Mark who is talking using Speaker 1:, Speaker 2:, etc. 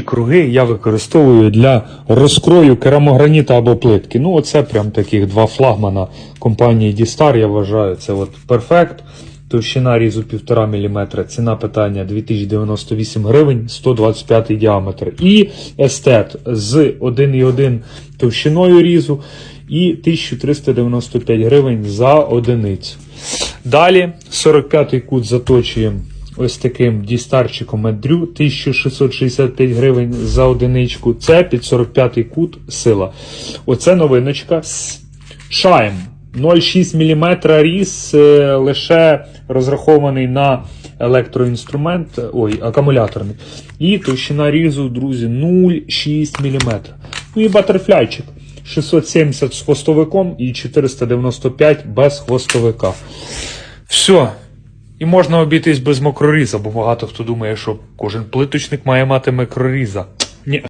Speaker 1: круги я використовую для розкрою керамограніта або плитки. Ну, оце прям таких два флагмана компанії D-Star, я вважаю. Це от Perfect, товщина різу 1,5 мм, ціна питання 2098 гривень, 125 діаметр. І естет з 1,1 товщиною різу і 1395 гривень за одиницю. Далі 45-й кут заточуємо ось таким дістарчиком Медрю 1665 гривень за одиничку. Це під 45-й кут сила. Оце новиночка. з Шайм 0,6 мм різ е, лише розрахований на електроінструмент, ой, акумуляторний. І товщина різу, друзі, 0,6 мм. Ну і батерфляйчик. 670 з хвостовиком і 495 без хвостовика. Все. І можна обійтись без мокроріза, бо багато хто думає, що кожен плиточник має мати микроріза. Ні.